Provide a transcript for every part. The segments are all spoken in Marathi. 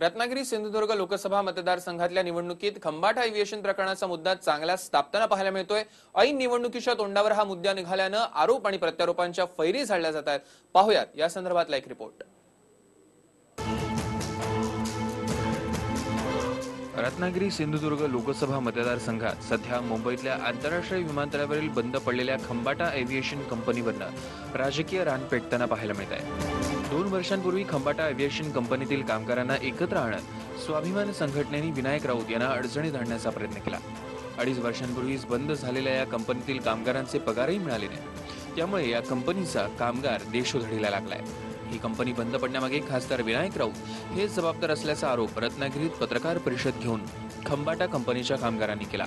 रत्नागिरी सिंधुदुर्ग लोकसभा मतदारसंघातल्या निवडणुकीत खंबाटा एव्हिएशन प्रकरणाचा मुद्दा चांगलाच तापताना पाहायला मिळतोय. ऐन निवडणुकीच्या तोंडावर हा मुद्दा निघाल्यानं आरोप आणि प्रत्यारोपांच्या फैरी झाडल्या जात आहेत पाहुयात या संदर्भातला एक रिपोर्ट रत्नागिरी सिंधुदुर्ग लोकसभा मतदारसंघात सध्या मुंबईतल्या आंतरराष्ट्रीय विमानतळावरील बंद पडलेल्या खंबाटा एव्हिएशन कंपनीवरनं राजकीय रान पेटताना पाहायला मिळत आहे. दोन वर्षांपूर्वी खंबाटा एव्हिएशन कंपनीतील कामगारांना एकत्र आणत स्वाभिमान संघटनेने विनायक राऊत यांना अडचणीत आणण्याचा प्रयत्न केला. अडीच वर्षांपूर्वीच बंद झालेल्या या कंपनीतील कामगारांचे पगारही मिळाले नाही. त्यामुळे या कंपनीचा कामगार देशोधडीला लागलाय. ही कंपनी बंद पडण्यामागे खासदार विनायक राऊत हे जबाबदार असल्याचा आरोप रत्नागिरीत पत्रकार परिषद घेऊन खंबाटा कंपनीच्या कामगारांनी केला.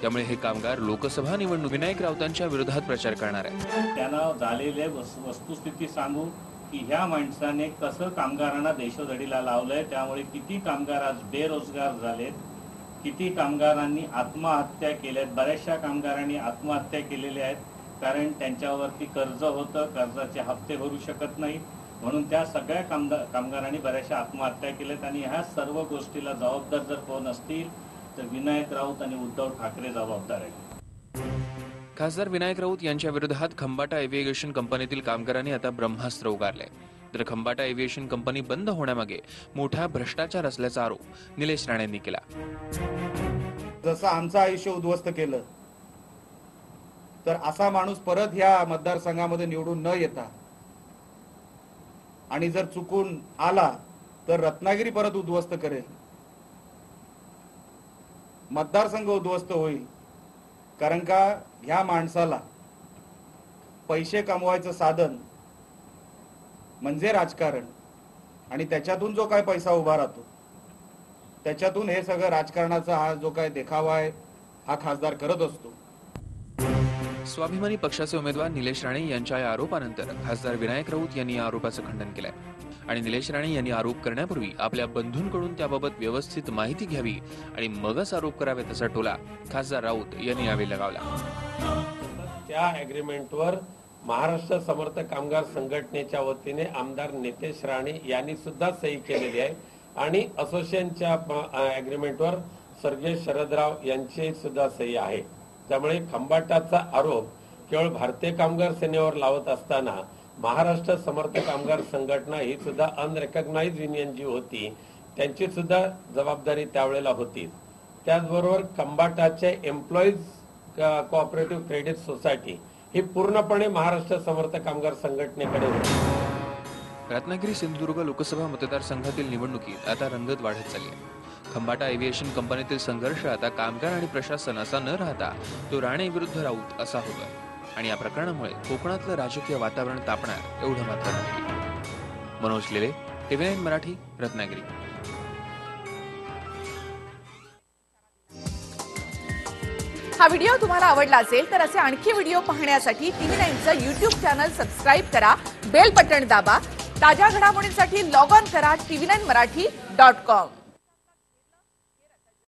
त्यामुळे हे कामगार लोकसभा निवडणूक विनायक राऊतांच्या विरोधात प्रचार करणार आहेत. त्यांना झालेल्या वस्तुस्थिती सांगू की ह्या माणसाने कसं कामगारांना देशोधडीला लावलंय त्यामुळे किती कामगार आज बेरोजगार झालेत किती कामगारांनी आत्महत्या केल्यात बऱ्याचशा कामगारांनी आत्महत्या केलेल्या आहेत कारण त्यांच्यावरती कर्ज होतं कर्जाचे हप्ते भरू शकत नाही म्हणून त्या सगळ्या कामगार कामगारांनी बऱ्याचशा आत्महत्या केल्यात आणि ह्या सर्व गोष्टीला जबाबदार जर कोण असतील तर विनायक राऊत आणि उद्धव ठाकरे जबाबदार आहेत. खासदार विनायक राऊत यांच्या विरोधात खंबाटा एव्हिएशन कंपनीतील कामगारांनी आता ब्रह्मास्त्र उगारले. तर खंबाटा एव्हिएशन कंपनी बंद होण्यामागे मोठा भ्रष्टाचार असल्याचा आरोप निलेश राणेंनी केला. जसं आमचं आयुष्य उद्ध्वस्त केलं तर असा माणूस परत ह्या मतदारसंघामध्ये निवडून न येता आणि जर चुकून आला तर रत्नागिरी परत उद्ध्वस्त करेल. मतदारसंघ उद्ध्वस्त होईल. कारण का ह्या माणसाला पैसे कमवायचं साधन म्हणजे राजकारण. आणि त्याच्यातून जो काय पैसा उभा राहतो त्याच्यातून हे सगळं राजकारणाचा हा जो काय देखावा आहे हा खासदार करत असतो. स्वाभिमानी पक्षाचे उमेदवार निलेश राणे यांच्या या आरोपानंतर खासदार विनायक राऊत यांनी या आरोपाचं खंडन केलंय. आणि निलेश राणे यांनी आरोप करण्यापूर्वी आपल्या बंधूंकडून त्याबाबत व्यवस्थित माहिती घ्यावी आणि मगच आरोप करावेत असा टोला खासदार राऊत यांनी यावेळी लगावला. त्या अग्रीमेंटवर महाराष्ट्र समर्थ कामगार संघटनेच्या वतीने आमदार नितेश राणे यांनी सुद्धा सही केलेली आहे. आणि असोसिएशनच्या अग्रीमेंटवर स्वर्गीय शरदराव यांची सुद्धा सही आहे. त्यामुळे खंबाटाचा आरोप केवळ भारतीय कामगार सेनेवर लावत असताना महाराष्ट्र समर्थ कामगार संघटना ही सुद्धा अनरेकग्नाइज युनियन जी होती त्यांची सुद्धा जबाबदारी त्यावेळेला होती. त्याचबरोबर खंबाटाचे एम्प्लॉईज कोऑपरेटिव्ह क्रेडिट सोसायटी ही पूर्णपणे महाराष्ट्र समर्थ कामगार संघटनेकडे होती. रत्नागिरी सिंधुदुर्ग लोकसभा मतदारसंघातील निवडणुकीत आता रंगत वाढत चालली आहे. खंबाटा एव्हिएशन कंपनीतील संघर्ष आता कामगार आणि प्रशासन असा न राहता तो राणे विरुद्ध राऊत असा होतोय. आणि या प्रकरणामुळे कोकणातलं राजकीय वातावरण तापणार एवढं मात्र नक्की मनोज लेले टीव्ही नाईन मराठी रत्नागिरी. हा व्हिडिओ तुम्हाला आवडला असेल तर असे आणखी व्हिडिओ पाहण्यासाठी टीव्ही नाईनचं युट्यूब चॅनल सबस्क्राईब करा बेल बटन दाबा ताज्या घडामोडींसाठी लॉग ऑन करा TV nine Marathi dot com.